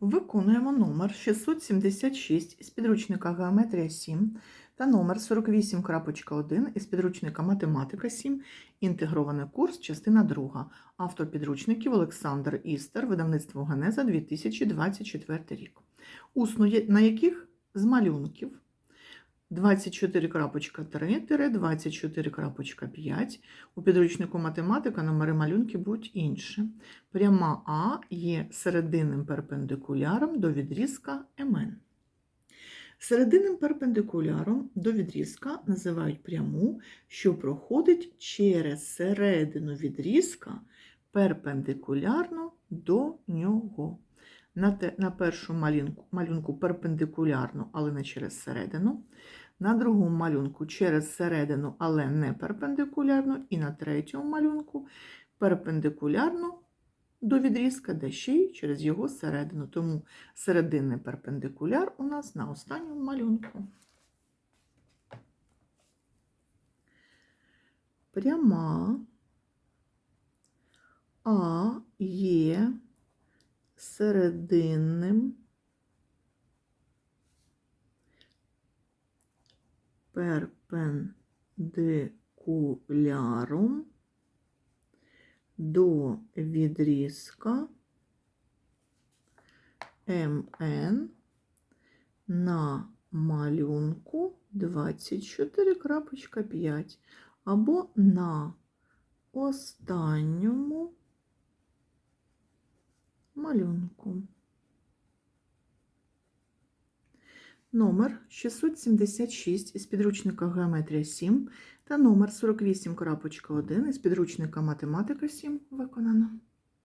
Виконуємо номер 676 із підручника Геометрія 7 та номер 48.1 із підручника Математика 7, інтегрований курс, частина 2. Автор підручників Олександр Істер, видавництво Генеза 2024 рік. Усно на яких з малюнків 24.3-24.5 у підручнику математика номери малюнків будуть інші. Пряма А є серединним перпендикуляром до відрізка МН. Серединним перпендикуляром до відрізка називають пряму, що проходить через середину відрізка перпендикулярно до нього. На, те, на першому малюнку, малюнку перпендикулярно, але не через середину. На другому малюнку через середину, але не перпендикулярно. І на третьому малюнку перпендикулярно до відрізка, де ще й через його середину. Тому серединний перпендикуляр у нас на останньому малюнку. Пряма А є серединним. Перпендикуляром до відрізка МН на малюнку 24.5 або на останньому малюнку. Номер 676 із підручника Геометрія 7 та номер 48.1 із підручника Математика 7 виконано.